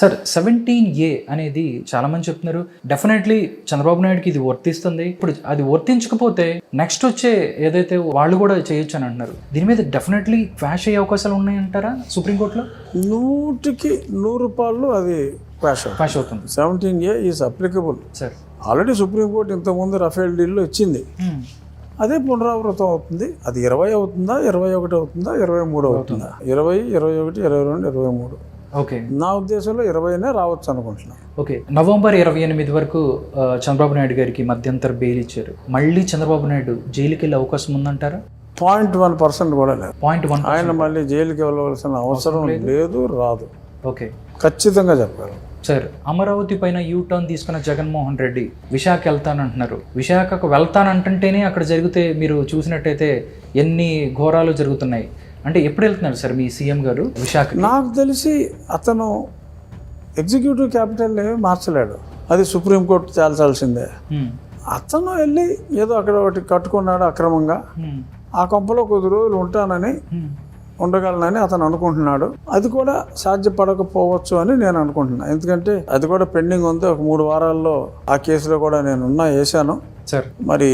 Sir seventeen A అనేది చాలా మంది చెప్తున్నారు. డెఫినెట్లీ చంద్రబాబు నాయుడుకి ఇది వర్తిస్తుంది. ఇప్పుడు అది వర్తించకపోతే నెక్స్ట్ వచ్చే ఏదైతే వాళ్ళు కూడా చేయొచ్చు అని అంటున్నారు. దీని మీద డెఫినెట్లీ క్వాష్ అయ్యే అవకాశాలు ఉన్నాయంటారా సుప్రీంకోర్టులో? నూటికి నూరు రూపాయలు అది క్వాష్ క్వాష్ అవుతుంది. Seventeen A is applicable sir. Already supreme court ఇంతకుముందు రఫేల్ డీల్లో ఇచ్చింది. Hmm. అదే పునరావృతం అవుతుంది. అది ఇరవై అవుతుందా ఇరవై ఒకటి అవుతుందా ఇరవై మూడు అవుతుందా? ఇరవై ఇరవై ఒకటి ఇరవై రెండు ఇరవై మూడు. ఓకే. నా ఉద్దేశంలో ఇరవైనే రావచ్చు అనుకుంటున్నాను ఓకే. నవంబర్ ఇరవై ఎనిమిది వరకు చంద్రబాబు నాయుడు గారికి మధ్యంతర బెయిల్ ఇచ్చారు. మళ్ళీ చంద్రబాబు నాయుడు జైలుకి వెళ్ళే అవకాశం ఉందంటారా? పాయింట్ వన్ పర్సెంట్ కూడా లేదు. పాయింట్ వన్ ఆయన మళ్ళీ జైలుకి వెళ్ళవలసిన అవసరం లేదు. రాదు. ఓకే. ఖచ్చితంగా చెప్పగలను సార్ అమరావతి పైన యూ టర్న్ తీసుకున్న జగన్మోహన్ రెడ్డి విశాఖ వెళ్తానంటున్నారు. విశాఖకు వెళ్తానంటుంటేనే అక్కడ జరిగితే మీరు చూసినట్టయితే ఎన్ని ఘోరాలు జరుగుతున్నాయి. అంటే ఎప్పుడు వెళ్తున్నారు సార్ మీ సీఎం గారు? విశాఖ నాకు తెలిసి అతను ఎగ్జిక్యూటివ్ క్యాపిటల్ మార్చలేడు. అది సుప్రీంకోర్టు తేల్చాల్సిందే. అతను వెళ్ళి ఏదో అక్కడ ఒకటి కట్టుకున్నాడు అక్రమంగా. ఆ కొంపలో కొద్ది రోజులు ఉంటానని ఉండగలనని అతను అనుకుంటున్నాడు. అది కూడా సాధ్యపడకపోవచ్చు అని నేను అనుకుంటున్నాను ఎందుకంటే అది కూడా పెండింగ్ ఉంది. ఒక మూడు వారాల్లో ఆ కేసులో కూడా నేను ఉన్నా వేశాను సార్. మరి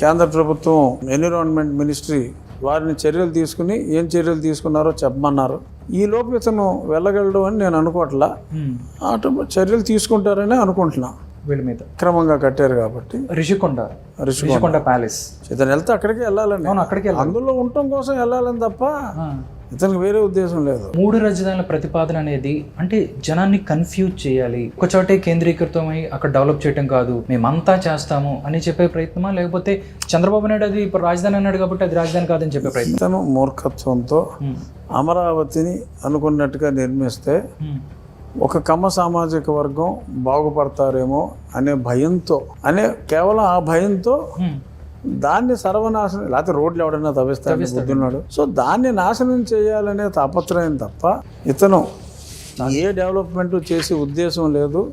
కేంద్ర ప్రభుత్వం ఎన్విరాన్మెంట్ మినిస్ట్రీ వారిని చర్యలు తీసుకుని ఏం చర్యలు తీసుకున్నారో చెప్పమన్నారు. ఈ లోపు ఇతను వెళ్ళగలడు అని నేను అనుకోవట్లా. అటు చర్యలు తీసుకుంటారని అనుకుంటున్నా. వీళ్ళ మీద. క్రమంగా కట్టారు కాబట్టి. రిషికొండ. రిషికొండ. ప్యాలెస్. ఇతను వెళ్తే అక్కడికి వెళ్ళాలని. అక్కడికి అందులో ఉండటం కోసం వెళ్ళాలని తప్ప. ఇతనికి వేరే ఉద్దేశం లేదు మూడు రాజధానుల ప్రతిపాదన అనేది అంటే జనాన్ని కన్ఫ్యూజ్ చేయాలి ఒక చోటే కేంద్రీకృతమై అక్కడ డెవలప్ చేయటం కాదు మేమంతా చేస్తాము అని చెప్పే ప్రయత్నమా లేకపోతే చంద్రబాబు నాయుడు అది ఇప్పుడు రాజధాని అన్నాడు కాబట్టి అది రాజధాని కాదని చెప్పే ప్రయత్నం మూర్ఖత్వంతో. అమరావతిని అనుకున్నట్టుగా నిర్మిస్తే. ఒక కమ్మ సామాజిక వర్గం బాగుపడతారేమో అనే భయంతో అనే కేవలం ఆ భయంతో. దాన్ని సర్వనాశనం లేకపోతే రోడ్లు ఎవడైనా తవ్విస్తాడు. బుద్ధున్నాడు. సో దాన్ని నాశనం చేయాలనే తాపత్రయం తప్ప ఇతను ఏ డెవలప్మెంట్ చేసే ఉద్దేశం లేదు.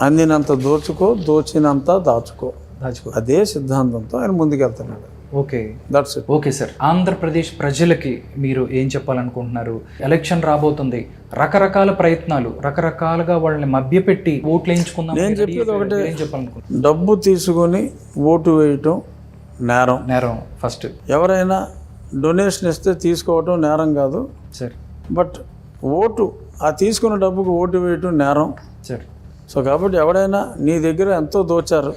అందినంత దోచుకో దోచినంత దాచుకో. దాచుకో. అదే సిద్ధాంతంతో ఆయన ముందుకెళ్తున్నాడు. Okay. That's okay sir. Andhra Pradesh ప్రజలకి మీరు ఏం చెప్పాలనుకుంటున్నారు? ఎలక్షన్ రాబోతుంది. రకరకాల ప్రయత్నాలు రకరకాలుగా వాళ్ళని మభ్యపెట్టి ఓట్లు వేయించుకుందాం నేను చెప్పేది ఒకటే. ఏం చెప్పాలనుకుంటున్నారు? డబ్బు తీసుకొని ఓటు వేయటం నేరం. నేరం ఫస్ట్ ఎవరైనా డొనేషన్ ఇస్తే తీసుకోవటం నేరం కాదు. సార్. బట్ ఓటు ఆ తీసుకున్న డబ్బుకు ఓటు వేయటం నేరం. సార్. సో కాబట్టి ఎవడైనా నీ దగ్గర ఎంతో దోచారు.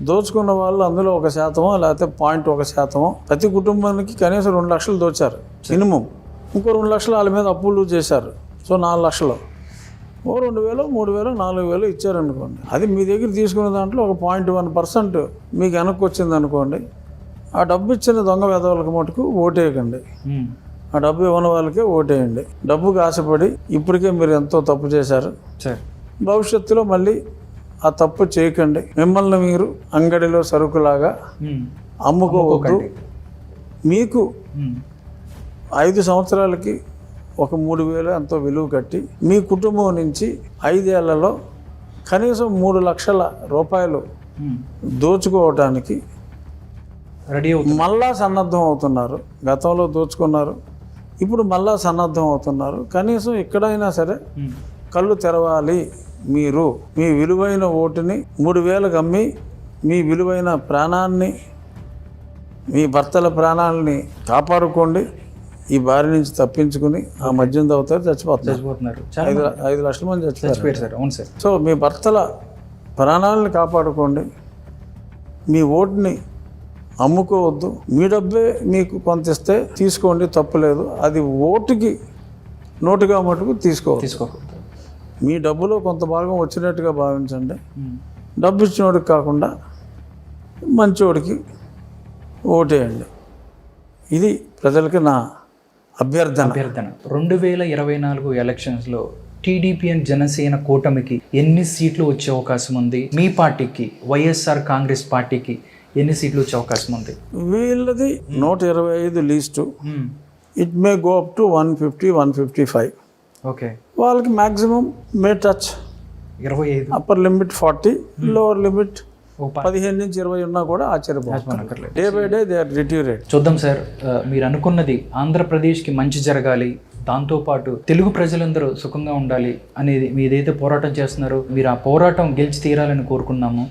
దోచుకున్న వాళ్ళు అందులో ఒక శాతమో లేకపోతే పాయింట్ ఒక శాతమో. ప్రతి కుటుంబానికి కనీసం రెండు లక్షలు దోచారు మినిమం. ఇంకో రెండు లక్షలు వాళ్ళ మీద అప్పులు చేశారు. సో నాలుగు లక్షలు. ఓ రెండు వేలు మూడు వేలు నాలుగు వేలు ఇచ్చారనుకోండి అది మీ దగ్గర తీసుకున్న దాంట్లో ఒక పాయింట్ వన్ పర్సెంట్ మీకు వెనక్కి వచ్చింది అనుకోండి. ఆ డబ్బు ఇచ్చిన దొంగ వెధవలకు మటుకు ఓటేయకండి. ఆ డబ్బు ఇవ్వని వాళ్ళకే ఓటేయండి. డబ్బుకి ఆశపడి ఇప్పటికే మీరు ఎంతో తప్పు చేశారు. భవిష్యత్తులో మళ్ళీ ఆ తప్పు చేయకండి మిమ్మల్ని మీరు అంగడిలో సరుకులాగా. అమ్ముకోవద్దు. మీకు. ఐదు సంవత్సరాలకి ఒక మూడు వేలు ఎంతో విలువ కట్టి మీ కుటుంబం నుంచి ఐదేళ్ళలో కనీసం మూడు లక్షల రూపాయలు. దోచుకోవటానికి రెడీ మళ్ళా సన్నద్ధం అవుతున్నారు గతంలో దోచుకున్నారు ఇప్పుడు మళ్ళా సన్నద్ధం అవుతున్నారు కనీసం ఎక్కడైనా సరే. కళ్ళు తెరవాలి మీరు మీ విలువైన ఓటుని మూడు వేలకు అమ్మి మీ విలువైన ప్రాణాన్ని మీ భర్తల ప్రాణాలని కాపాడుకోండి. ఈ బారి నుంచి తప్పించుకుని ఆ మద్యం తాగుతారు చచ్చిపోతారు చచ్చిపోతున్నారు. ఐదు ఐదు లక్షల మంది చచ్చిపోయారు. చచ్చిపోయారు సార్. అవును సార్. సో మీ భర్తల ప్రాణాలను కాపాడుకోండి. మీ ఓటుని అమ్ముకోవద్దు. మీ డబ్బే మీకు కొంత ఇస్తే తీసుకోండి తప్పులేదు అది ఓటుకి నోటుగా మటుకు తీసుకోవద్దు. తీసుకోకూడదు. మీ డబ్బులో కొంత భాగం వచ్చినట్టుగా భావించండి. డబ్బు ఇచ్చినోడికి కాకుండా మంచోడికి ఓటేయండి. ఇది ప్రజలకి నా అభ్యర్థన. అభ్యర్థన. రెండు వేల ఇరవై నాలుగు ఎలక్షన్స్లో టీడీపీ అండ్ జనసేన కూటమికి ఎన్ని సీట్లు వచ్చే అవకాశం ఉంది? మీ పార్టీకి వైఎస్ఆర్ కాంగ్రెస్ పార్టీకి ఎన్ని సీట్లు వచ్చే అవకాశం ఉంది? వీళ్ళది నూట ఇరవై ఐదు least. It may go up to one fifty one fifty five okay. వాళ్ళకి మ్యాక్సిమం మే టచ్. ఇరవై ఐదు. Upper limit forty lower limit పదిహేను నుంచి ఇరవై ఉన్నా కూడా ఆశ్చర్యపోతుంది. Day by day they are deteriorate చూద్దాం సార్ మీరు అనుకున్నది ఆంధ్రప్రదేశ్కి మంచి జరగాలి దాంతోపాటు తెలుగు ప్రజలందరూ సుఖంగా ఉండాలి అనేది మీరు ఏదైతే పోరాటం చేస్తున్నారో మీరు ఆ పోరాటం గెలిచి తీరాలని కోరుకున్నాము